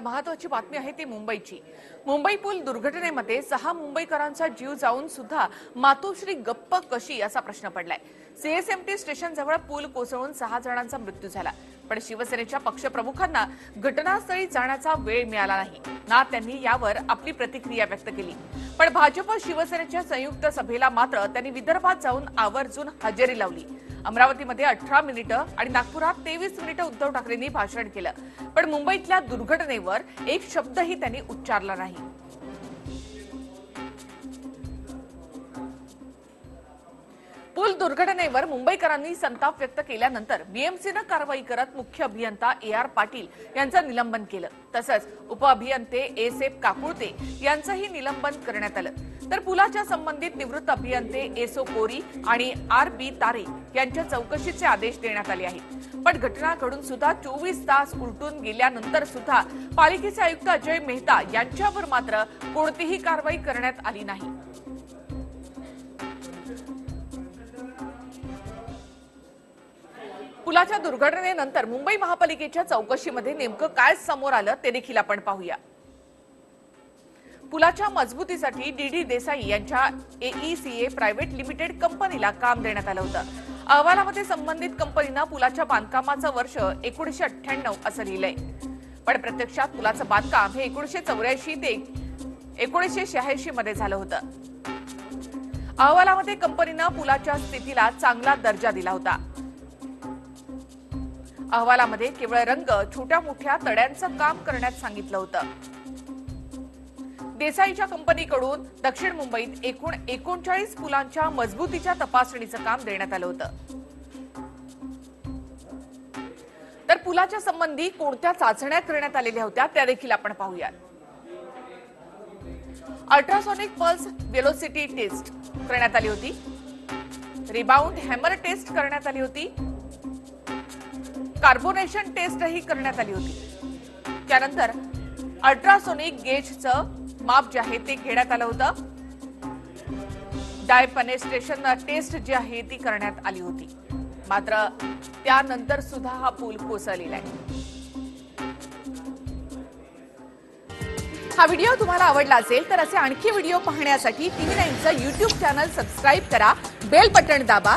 महत्वाची बातमी आहे ती मुंबईची. मुंबई पूल दुर्घटनेमध्ये सहा मुंबईकरांचा जीव जाऊन सुद्धा मातोश्री गप्प कशी असा प्रश्न पडलाय. सीएसएमटी स्टेशन जवळ पूल कोसळून सहा जणांचा मृत्यू झाला. पण शिवसेनेच्या पक्षप्रमुखांना घटनास्थळी जाण्याचा वेळ मिळाला नाही. ना त्यांनी यावर आपली प्रतिक्रिया व्यक्त केली. पण भाजप शिवसेनेच्या संयुक्त सभेला मात्र त्यांनी विदर्भात जाऊन आवर्जून हजेरी लावली. अमरावतीमध्ये अठरा मिनिटं आणि नागपुरात तेवीस मिनिटं उद्धव ठाकरेंनी भाषण केलं. पण मुंबईतल्या दुर्घटनेवर एक शब्दही त्यांनी उच्चारला नाही. पूल दुर्घटनेवर मुंबईकरांनी संताप व्यक्त केल्यानंतर बीएमसीनं कारवाई करत मुख्य अभियंता ए आर पाटील यांचं निलंबन केलं. तसंच उपअभियंते एस एफ काकुळते यांचंही निलंबन करण्यात आलं. तर पुलाच्या संबंधित निवृत्त अभियंते एसो कोरी आणि आर बी तारे यांच्या चौकशीचे आदेश देण्यात आले आहेत. पण घटना घडून सुद्धा चोवीस तास उलटून गेल्यानंतर सुद्धा पालिकेचे आयुक्त अजय मेहता यांच्यावर मात्र कोणतीही कारवाई करण्यात आली नाही. पुलाच्या दुर्घटनेनंतर मुंबई महापालिकेच्या चौकशीमध्ये नेमकं काय समोर आलं ते देखील आपण पाहूया. पुलाच्या मजबूतीसाठी डीडी देसाई यांच्या एईसीए प्रायव्हेट लिमिटेड कंपनीला काम देण्यात आलं होतं. अहवालामध्ये संबंधित कंपनीनं पुलाच्या बांधकामाचं वर्ष एकोणीशे अठ्ठ्याण्णव असं लिहिलंय. पण प्रत्यक्षात पुलाचं बांधकाम हे एकोणीशे चौऱ्याऐंशी ते एकोणीशे शहाऐंशी मध्ये झालं होतं. अहवालामध्ये कंपनीनं पुलाच्या स्थितीला चांगला दर्जा दिला होता. अहवालामध्ये केवळ रंग छोट्या मोठ्या तड्यांचं काम करण्यात सांगितलं होतं. देसाईच्या कंपनीकडून दक्षिण मुंबईत एकूण एकोणचाळीस पुलांच्या मजबूतीच्या तपासणीचं काम देण्यात आलं होतं. तर पुलाच्या संबंधी कोणत्या चाचण्या करण्यात आलेल्या होत्या त्या देखील आपण पाहूयात. अल्ट्रासॉनिक पल्स वेलोसिटी टेस्ट करण्यात आली होती. रिबाउंड हॅमर टेस्ट करण्यात आली होती. कार्बोनेशन टेस्टही करण्यात आली होती. त्यानंतर अल्ट्रासोनिक गेजचं माप जे आहे ते घेण्यात आलं होतं. डायपनेस्ट्रेशन टेस्ट जी आहे ती करण्यात आली होती. मात्र त्यानंतर सुद्धा हा पूल कोसळलेला आहे. हा व्हिडिओ तुम्हाला आवडला असेल तर असे आणखी व्हिडिओ पाहण्यासाठी टीव्ही नाईनचं युट्यूब चॅनल सबस्क्राईब करा बेल बटन दाबा